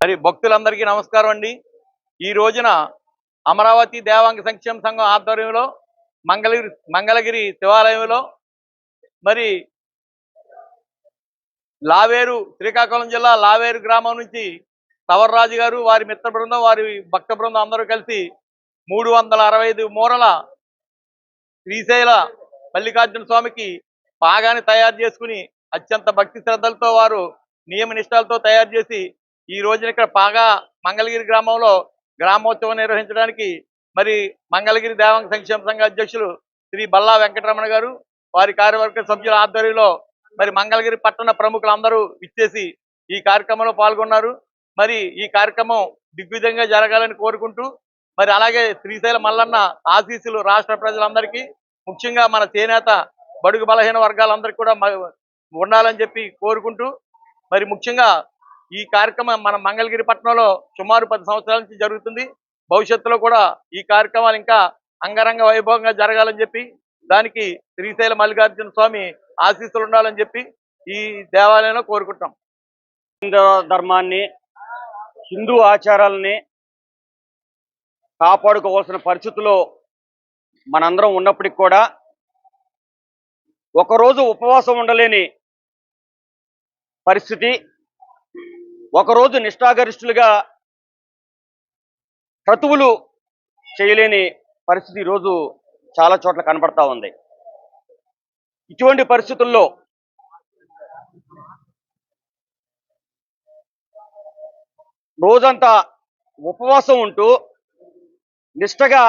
మరి భక్తులందరికీ నమస్కారం అండి. ఈ రోజున అమరావతి దేవాంగ సంక్షేమ సంఘం ఆధ్వర్యంలో మంగళగిరి మంగళగిరి శివాలయంలో మరి లావేరు శ్రీకాకుళం జిల్లా లావేరు గ్రామం నుంచి సవర్రాజు గారు వారి మిత్ర బృందం వారి భక్త బృందం అందరూ కలిసి మూడు వందల అరవై ఐదు మూరల శ్రీశైల మల్లికార్జున స్వామికి పాగాని తయారు చేసుకుని అత్యంత భక్తి శ్రద్ధలతో వారు నియమ నిష్టాలతో తయారు చేసి ఈ రోజున ఇక్కడ పాగా మంగళగిరి గ్రామంలో గ్రామోత్సవం నిర్వహించడానికి మరి మంగళగిరి దేవాంగ సంక్షేమ సంఘ అధ్యక్షులు శ్రీ బల్లా వెంకటరమణ గారు వారి కార్యవర్గ సభ్యుల ఆధ్వర్యంలో మరి మంగళగిరి పట్టణ ప్రముఖులందరూ ఇచ్చేసి ఈ కార్యక్రమంలో పాల్గొన్నారు. మరి ఈ కార్యక్రమం దిగ్విధంగా జరగాలని కోరుకుంటూ మరి అలాగే శ్రీశైల మల్లన్న ఆశీస్సులు రాష్ట్ర ప్రజలందరికీ ముఖ్యంగా మన చేనేత బడుగు బలహీన వర్గాలందరికీ కూడా ఉండాలని చెప్పి కోరుకుంటూ మరి ముఖ్యంగా ఈ కార్యక్రమం మన మంగళగిరి పట్టణంలో సుమారు పది సంవత్సరాల నుంచి జరుగుతుంది. భవిష్యత్తులో కూడా ఈ కార్యక్రమాలు ఇంకా అంగరంగ వైభవంగా జరగాలని చెప్పి దానికి శ్రీశైల మల్లికార్జున స్వామి ఆశీస్సులు ఉండాలని చెప్పి ఈ దేవాలయంలో కోరుకుంటాం హిందూ ధర్మాన్ని హిందూ ఆచారాలని కాపాడుకోవాల్సిన పరిస్థితుల్లో మనందరం ఉన్నప్పటికి కూడా ఒకరోజు ఉపవాసం ఉండలేని పరిస్థితి ఒకరోజు నిష్ఠాగరిష్ఠులుగా క్రతువులు చేయలేని పరిస్థితి ఈరోజు చాలా చోట్ల కనబడతా ఉంది. ఇటువంటి పరిస్థితుల్లో రోజంతా ఉపవాసం ఉంటూ నిష్టగా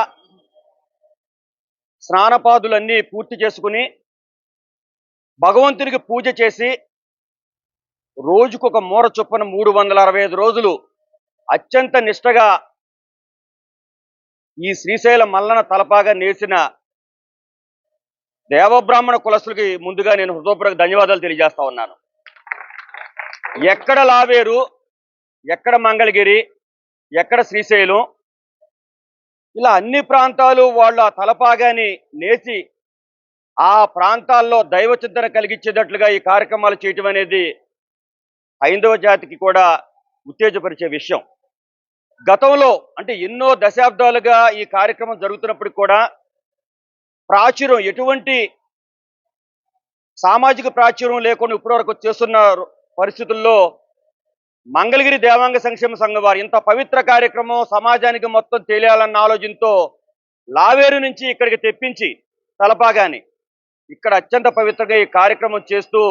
స్నానపాదులన్నీ పూర్తి చేసుకుని భగవంతునికి పూజ చేసి రోజుకొక మూర చొప్పున మూడు వందల అరవై ఐదు రోజులు అత్యంత నిష్టగా ఈ శ్రీశైల మల్లన తలపాగా నేసిన దేవబ్రాహ్మణ కులస్తులకి ముందుగా నేను హృదయపూర్వక ధన్యవాదాలు తెలియజేస్తా ఉన్నాను. ఎక్కడ లావేరు ఎక్కడ మంగళగిరి ఎక్కడ శ్రీశైలం ఇలా అన్ని ప్రాంతాలు వాళ్ళ తలపాగాని నేసి ఆ ప్రాంతాల్లో దైవ చింతన కలిగించేటట్లుగా ఈ కార్యక్రమాలు చేయటం అనేది హైందవ జాతికి కూడా ఉత్తేజపరిచే విషయం. గతంలో అంటే ఎన్నో దశాబ్దాలుగా ఈ కార్యక్రమం జరుగుతున్నప్పటికి కూడా ప్రాచుర్యం ఎటువంటి సామాజిక ప్రాచుర్యం లేకుండా ఇప్పటివరకు చేస్తున్న పరిస్థితుల్లో మంగళగిరి దేవాంగ సంక్షేమ సంఘం వారు ఇంత పవిత్ర కార్యక్రమం సమాజానికి మొత్తం తెలియాలన్న ఆలోచనతో లావేరు నుంచి ఇక్కడికి తెప్పించి తలపాగాని ఇక్కడ అత్యంత పవిత్రంగా ఈ కార్యక్రమం చేస్తూ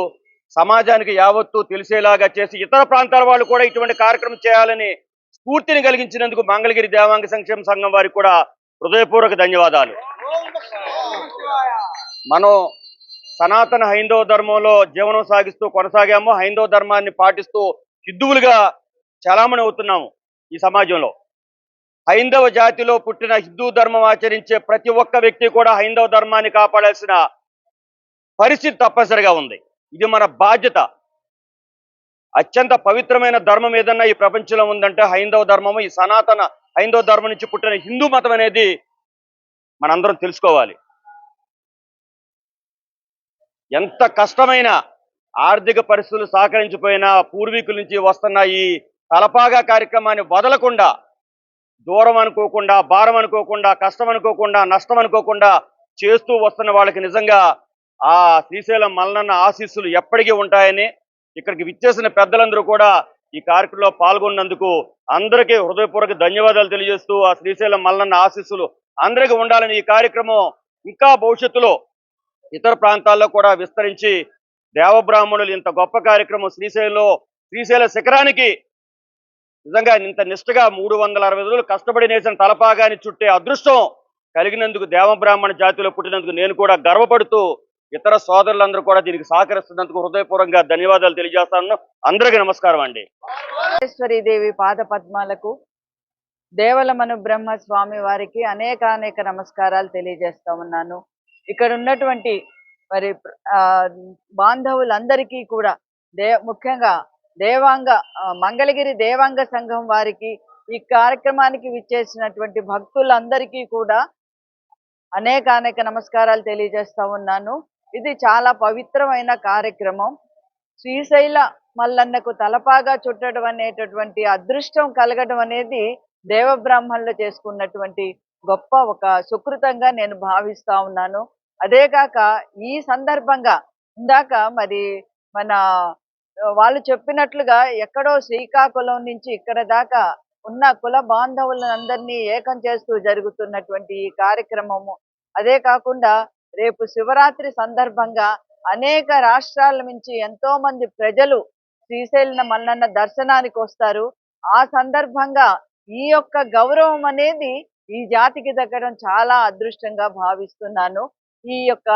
సమాజానికి యావత్తు తెలిసేలాగా చేసి ఇతర ప్రాంతాల వాళ్ళు కూడా ఇటువంటి కార్యక్రమం చేయాలని స్ఫూర్తిని కలిగించినందుకు మంగళగిరి దేవాంగ సంక్షేమ సంఘం వారికి కూడా హృదయపూర్వక ధన్యవాదాలు. మనం సనాతన హైందవ ధర్మంలో జీవనం సాగిస్తూ కొనసాగాము. హైందవ ధర్మాన్ని పాటిస్తూ హిందువులుగా చలామణి అవుతున్నాము ఈ సమాజంలో. హైందవ జాతిలో పుట్టిన హిందూ ధర్మం ఆచరించే ప్రతి ఒక్క వ్యక్తి కూడా హైందవ ధర్మాన్ని కాపాడాల్సిన పరిస్థితి తప్పనిసరిగా ఉంది. ఇది మన బాధ్యత. అత్యంత పవిత్రమైన ధర్మం ఏదన్నా ఈ ప్రపంచంలో ఉందంటే హైందవ ధర్మము ఈ సనాతన హైందవ ధర్మం నుంచి పుట్టిన హిందూ మతం అనేది మనందరం తెలుసుకోవాలి. ఎంత కష్టమైన ఆర్థిక పరిస్థితులు సహకరించిపోయినా పూర్వీకుల నుంచి వస్తున్న ఈ తలపాగా కార్యక్రమాన్ని వదలకుండా దూరం అనుకోకుండా భారం అనుకోకుండా కష్టం అనుకోకుండా నష్టం అనుకోకుండా చేస్తూ వస్తున్న వాళ్ళకి నిజంగా ఆ శ్రీశైలం మల్లన్న ఆశీస్సులు ఎప్పటికీ ఉంటాయని ఇక్కడికి విచ్చేసిన పెద్దలందరూ కూడా ఈ కార్యక్రమంలో పాల్గొన్నందుకు అందరికీ హృదయపూర్వక ధన్యవాదాలు తెలియజేస్తూ ఆ శ్రీశైలం మల్లన్న ఆశీస్సులు అందరికీ ఉండాలని ఈ కార్యక్రమం ఇంకా భవిష్యత్తులో ఇతర ప్రాంతాల్లో కూడా విస్తరించి దేవబ్రాహ్మణులు ఇంత గొప్ప కార్యక్రమం శ్రీశైలంలో శ్రీశైల శిఖరానికి నిజంగా ఇంత నిష్ఠగా మూడు వందల అరవై రోజులు కష్టపడి నేసిన తలపాగాని చుట్టే అదృష్టం కలిగినందుకు దేవబ్రాహ్మణ జాతిలో పుట్టినందుకు నేను కూడా గర్వపడుతూ ఇతర సోదరులందరూ కూడా దీనికి సహకరిస్తున్నందుకు హృదయపూర్వకంగా ధన్యవాదాలు తెలియజేస్తాను. అందరికీ నమస్కారం అండి. దేవి పాద పద్మాలకు దేవలమను బ్రహ్మ స్వామి వారికి అనేక అనేక నమస్కారాలు తెలియజేస్తా ఉన్నాను. ఇక్కడ ఉన్నటువంటి మరి ఆ, బాంధవులందరికీ కూడా దే ముఖ్యంగా దేవాంగ మంగళగిరి దేవాంగ సంఘం వారికి ఈ కార్యక్రమానికి విచ్చేసినటువంటి భక్తులందరికీ కూడా అనేక అనేక నమస్కారాలు తెలియజేస్తా ఉన్నాను. ఇది చాలా పవిత్రమైన కార్యక్రమం. శ్రీశైల మల్లన్నకు తలపాగా చుట్టడం అనేటటువంటి అదృష్టం కలగడం అనేది దేవబ్రాహ్మణులు చేసుకున్నటువంటి గొప్ప ఒక సుకృతంగా నేను భావిస్తా ఉన్నాను. అదే కాక ఈ సందర్భంగా ఇందాక మరి మన వాళ్ళు చెప్పినట్లుగా ఎక్కడో శ్రీకాకుళం నుంచి ఇక్కడ దాకా ఉన్న కుల బాంధవులందరినీ ఏకం చేస్తూ జరుగుతున్నటువంటి ఈ కార్యక్రమము. అదే కాకుండా రేపు శివరాత్రి సందర్భంగా అనేక రాష్ట్రాల నుంచి ఎంతో మంది ప్రజలు శ్రీశైలం మల్లన్న దర్శనానికి వస్తారు. ఆ సందర్భంగా ఈ యొక్క గౌరవం అనేది ఈ జాతికి దక్కడం చాలా అదృష్టంగా భావిస్తున్నాను. ఈ యొక్క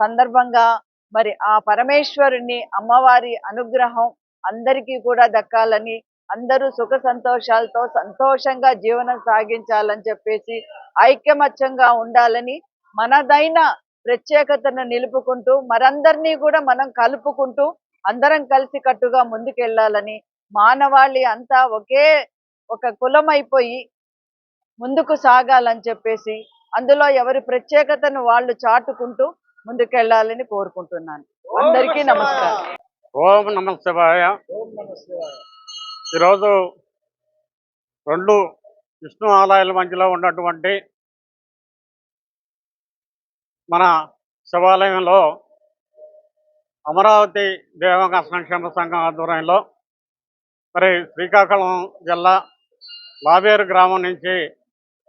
సందర్భంగా మరి ఆ పరమేశ్వరుని అమ్మవారి అనుగ్రహం అందరికీ కూడా దక్కాలని అందరూ సుఖ సంతోషాలతో సంతోషంగా జీవనం సాగించాలని చెప్పేసి ఐక్యమత్యంగా ఉండాలని మనదైన ప్రత్యేకతను నిలుపుకుంటూ మరందరినీ కూడా మనం కలుపుకుంటూ అందరం కలిసి కట్టుగా ముందుకెళ్ళాలని మానవాళి అంతా ఒకే ఒక కులం అయిపోయి ముందుకు సాగాలని చెప్పేసి అందులో ఎవరి ప్రత్యేకతను వాళ్ళు చాటుకుంటూ ముందుకెళ్ళాలని కోరుకుంటున్నాను. అందరికీ నమస్కారం. ఓం ఈరోజు రెండు విష్ణు ఆలయాల మధ్యలో ఉన్నటువంటి మన శివాలయంలో అమరావతి దేవక సంక్షేమ సంఘం ఆధ్వర్యంలో మరి శ్రీకాకుళం జిల్లా లావేరు గ్రామం నుంచి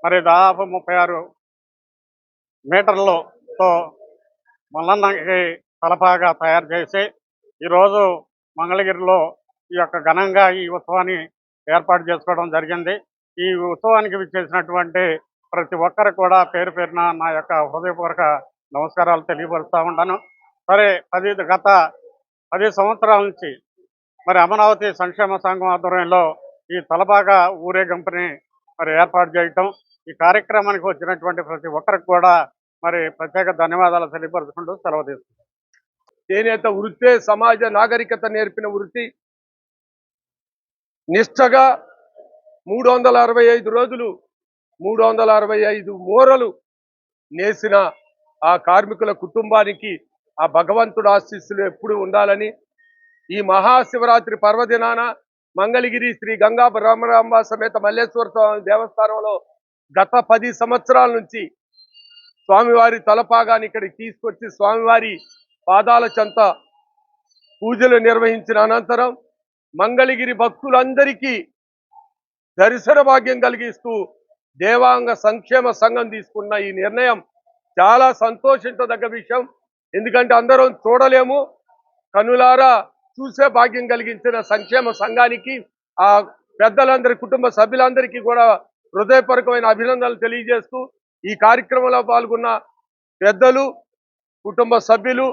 మరి దాదాపు ముప్పై ఆరు మీటర్లతో మల్లన్నకి తలపాగా తయారు చేసి ఈరోజు మంగళగిరిలో ఈ యొక్క ఘనంగా ఈ ఉత్సవాన్ని ఏర్పాటు చేసుకోవడం జరిగింది. ఈ ఉత్సవానికి విచ్చేసినటువంటి ప్రతి ఒక్కరు కూడా పేరు పేరున నా యొక్క హృదయపూర్వక నమస్కారాలు తెలియపరుస్తూ ఉంటాను సరే పది గత పది సంవత్సరాల నుంచి మరి అమరావతి సంక్షేమ సంఘం ఆధ్వర్యంలో ఈ తలబాగా ఊరేగింపుని మరి ఏర్పాటు చేయటం ఈ కార్యక్రమానికి వచ్చినటువంటి ప్రతి ఒక్కరికి కూడా మరి ప్రత్యేక ధన్యవాదాలు తెలియపరుచుకుంటూ సెలవు తీసుకుంటాం చేనేత వృత్తే సమాజ నాగరికత నేర్పిన వృత్తి నిష్టగా మూడు వందల అరవై ఐదు రోజులు మూడు వందల అరవై ఐదు మూరలు నేసిన ఆ కార్మికుల కుటుంబానికి ఆ భగవంతుడు ఆశీస్సులు ఎప్పుడు ఉండాలని ఈ మహాశివరాత్రి పర్వదినాన మంగళగిరి శ్రీ గంగా బ్రహ్మరాంబ సమేత మల్లేశ్వర స్వామి దేవస్థానంలో గత పది సంవత్సరాల నుంచి స్వామివారి తలపాగాన్ని ఇక్కడికి తీసుకొచ్చి స్వామివారి పాదాల చెంత పూజలు నిర్వహించిన అనంతరం మంగళగిరి భక్తులందరికీ దర్శన భాగ్యం కలిగిస్తూ దేవాంగ సంక్షేమ సంఘం తీసుకున్న ఈ నిర్ణయం చాలా సంతోషించదగ్గ విషయం. ఎందుకంటే అందరం చూడలేము. కనులారా చూసే భాగ్యం కలిగించిన సంక్షేమ సంఘానికి ఆ పెద్దలందరి కుటుంబ సభ్యులందరికీ కూడా హృదయపూర్వకమైన అభినందనలు తెలియజేస్తూ ఈ కార్యక్రమంలో పాల్గొన్న పెద్దలు కుటుంబ సభ్యులు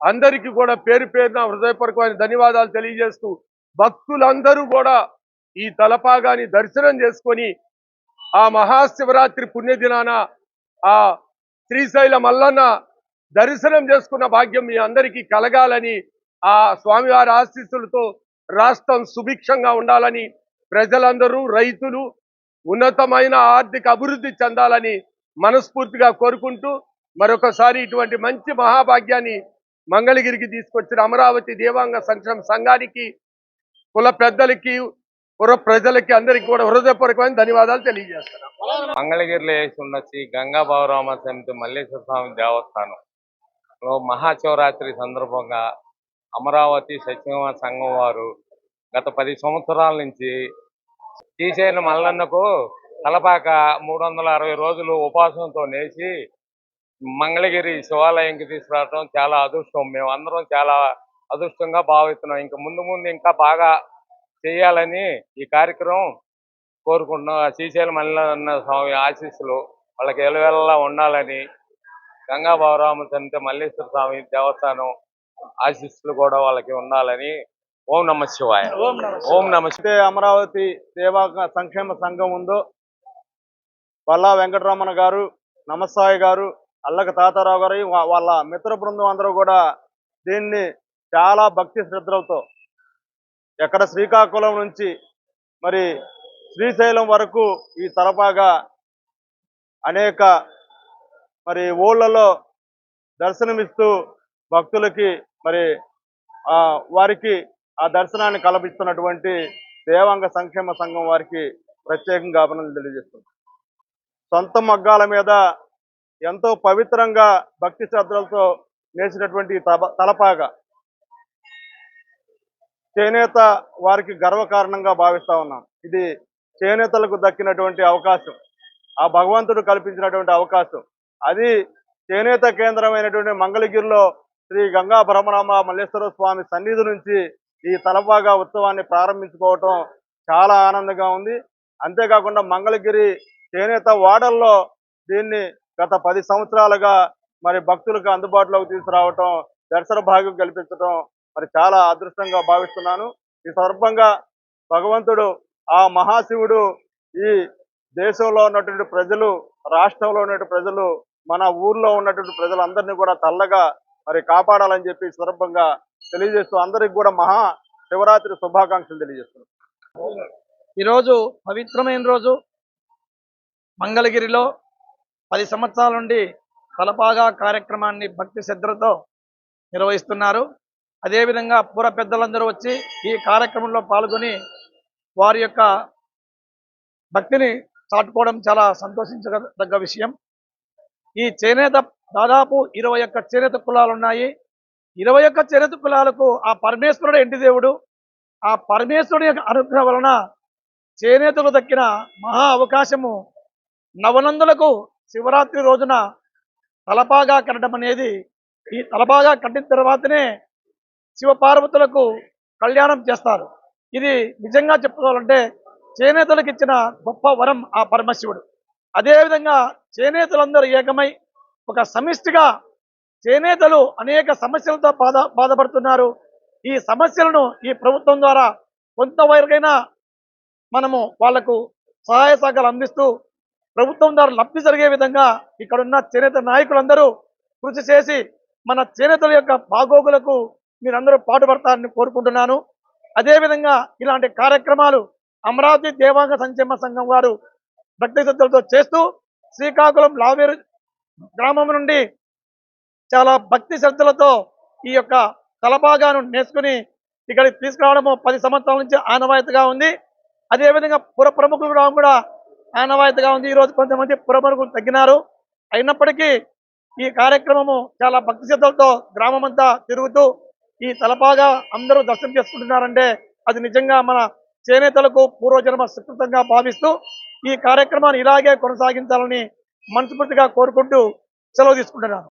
అందరికీ కూడా పేరు పేరున హృదయపూర్వకమైన ధన్యవాదాలు తెలియజేస్తూ భక్తులందరూ కూడా ఈ తలపాగాని దర్శనం చేసుకొని ఆ మహాశివరాత్రి పుణ్యదినాన ఆ శ్రీశైల మల్లన్న దర్శనం చేసుకున్న భాగ్యం మీ అందరికీ కలగాలని ఆ స్వామివారి ఆశీస్సులతో రాష్ట్రం సుభిక్షంగా ఉండాలని ప్రజలందరూ రైతులు ఉన్నతమైన ఆర్థిక అభివృద్ధి చెందాలని మనస్ఫూర్తిగా కోరుకుంటూ మరొకసారి ఇటువంటి మంచి మహాభాగ్యాన్ని మంగళగిరికి తీసుకొచ్చిన అమరావతి దేవాంగ సంక్షేమ సంఘానికి కుల పెద్దలకి పూర్వ ప్రజలకి అందరికి కూడా హృదయపూర్వకమైన ధన్యవాదాలు తెలియజేస్తున్నాం. మంగళగిరిలో వేసి ఉన్న శ్రీ గంగా బావరామ సమితి మల్లేశ్వర స్వామి దేవస్థానం. మహాశివరాత్రి సందర్భంగా అమరావతి సత్యమ సంఘం వారు గత పది సంవత్సరాల నుంచి తీసేన మల్లన్నకు తలపాక మూడు వందల అరవై రోజులు ఉపవాసంతో నేసి మంగళగిరి శివాలయంకి తీసుకురావడం చాలా అదృష్టం. మేము అందరం చాలా అదృష్టంగా భావిస్తున్నాం. ఇంకా ముందు ముందు ఇంకా బాగా చేయాలని ఈ కార్యక్రమం కోరుకుంటున్నాం. ఆ శ్రీశైలం మల్లన్న స్వామి ఆశీస్సులు వాళ్ళకి ఎలవెల్లా ఉండాలని గంగా సమితి మల్లేశ్వర స్వామి దేవస్థానం ఆశీస్సులు కూడా వాళ్ళకి ఉండాలని ఓం నమ శివాయ. ఓం నమ అమరావతి సేవా సంక్షేమ సంఘం ఉందో పల్లా వెంకటరమణ గారు నమస్సాయి గారు అల్లక తాతారావు గారు వాళ్ళ మిత్ర బృందం అందరూ కూడా దీన్ని చాలా భక్తి శ్రద్ధలతో ఎక్కడ శ్రీకాకుళం నుంచి మరి శ్రీశైలం వరకు ఈ తలపాగా అనేక మరి ఊళ్ళలో దర్శనమిస్తూ భక్తులకి మరి ఆ, వారికి ఆ దర్శనాన్ని కల్పిస్తున్నటువంటి దేవాంగ సంక్షేమ సంఘం వారికి ప్రత్యేకంగా అభినందనలు తెలియజేస్తుంది సొంత మగ్గాల మీద ఎంతో పవిత్రంగా భక్తి శ్రద్ధలతో నేసినటువంటి తబ తలపాగా చేనేత వారికి గర్వకారణంగా భావిస్తా ఉన్నాం. ఇది చేనేతలకు దక్కినటువంటి అవకాశం. ఆ భగవంతుడు కల్పించినటువంటి అవకాశం. అది చేనేత కేంద్రమైనటువంటి మంగళగిరిలో శ్రీ గంగా భ్రమరామ మల్లేశ్వర స్వామి సన్నిధి నుంచి ఈ తలపాగా ఉత్సవాన్ని ప్రారంభించుకోవటం చాలా ఆనందంగా ఉంది. అంతేకాకుండా మంగళగిరి చేనేత వాడల్లో దీన్ని గత పది సంవత్సరాలుగా మరి భక్తులకు అందుబాటులోకి తీసుకురావటం దర్శన భాగ్యం కల్పించడం మరి చాలా అదృష్టంగా భావిస్తున్నాను. ఈ సందర్భంగా భగవంతుడు ఆ మహాశివుడు ఈ దేశంలో ఉన్నటువంటి ప్రజలు రాష్ట్రంలో ఉన్నటువంటి ప్రజలు మన ఊర్లో ఉన్నటువంటి ప్రజలందరినీ కూడా చల్లగా మరి కాపాడాలని చెప్పి ఈ సందర్భంగా తెలియజేస్తూ అందరికి కూడా మహా శివరాత్రి శుభాకాంక్షలు తెలియజేస్తున్నాం ఈరోజు పవిత్రమైన రోజు. మంగళగిరిలో పది సంవత్సరాల నుండి తలపాగా కార్యక్రమాన్ని భక్తి శ్రద్ధలతో నిర్వహిస్తున్నారు. అదేవిధంగా పూర పెద్దలందరూ వచ్చి ఈ కార్యక్రమంలో పాల్గొని వారి యొక్క భక్తిని చాటుకోవడం చాలా సంతోషించదగ్గ విషయం. ఈ చేనేత దాదాపు ఇరవై ఒక్క చేనేత కులాలు ఉన్నాయి. ఇరవై ఒక్క చేనేత కులాలకు ఆ పరమేశ్వరుడు ఎంటి దేవుడు? ఆ పరమేశ్వరుడి యొక్క అనుగ్రహం వలన చేనేతలు దక్కిన మహా అవకాశము నవనందులకు శివరాత్రి రోజున తలపాగా కట్టడం అనేది ఈ తలపాగా కట్టిన తర్వాతనే శివపార్వతులకు కళ్యాణం చేస్తారు. ఇది నిజంగా చెప్పుకోవాలంటే చేనేతలకు ఇచ్చిన గొప్ప వరం ఆ పరమశివుడు. అదేవిధంగా చేనేతలందరూ ఏకమై ఒక సమిష్టిగా చేనేతలు అనేక సమస్యలతో బాధ బాధపడుతున్నారు. ఈ సమస్యలను ఈ ప్రభుత్వం ద్వారా కొంతవరకైనా మనము వాళ్ళకు సహాయ సహకారాలు అందిస్తూ ప్రభుత్వం ద్వారా లబ్ధి జరిగే విధంగా ఇక్కడున్న చేనేత నాయకులందరూ కృషి చేసి మన చేనేతల యొక్క బాగోగులకు మీరందరూ పాటుపడతారని కోరుకుంటున్నాను. అదేవిధంగా ఇలాంటి కార్యక్రమాలు అమరావతి దేవాంగ సంక్షేమ సంఘం వారు భక్తి శ్రద్ధలతో చేస్తూ శ్రీకాకుళం లావేరు గ్రామం నుండి చాలా భక్తి శ్రద్ధలతో ఈ యొక్క తలపాగాను నేర్చుకుని ఇక్కడికి తీసుకురావడము పది సంవత్సరాల నుంచి ఆనవాయితీగా ఉంది. అదేవిధంగా పుర ప్రముఖులు కూడా కూడా ఆనవాయితీగా ఉంది. ఈరోజు కొంతమంది పుర ప్రముఖులు తగ్గినారు. అయినప్పటికీ ఈ కార్యక్రమము చాలా భక్తి శ్రద్ధలతో గ్రామం అంతా తిరుగుతూ ఈ తలపాగా అందరూ దర్శనం చేసుకుంటున్నారంటే అది నిజంగా మన చేనేతలకు పూర్వజన్మ సుకృతంగా భావిస్తూ ఈ కార్యక్రమాన్ని ఇలాగే కొనసాగించాలని మనస్ఫూర్తిగా కోరుకుంటూ సెలవు తీసుకుంటున్నాను.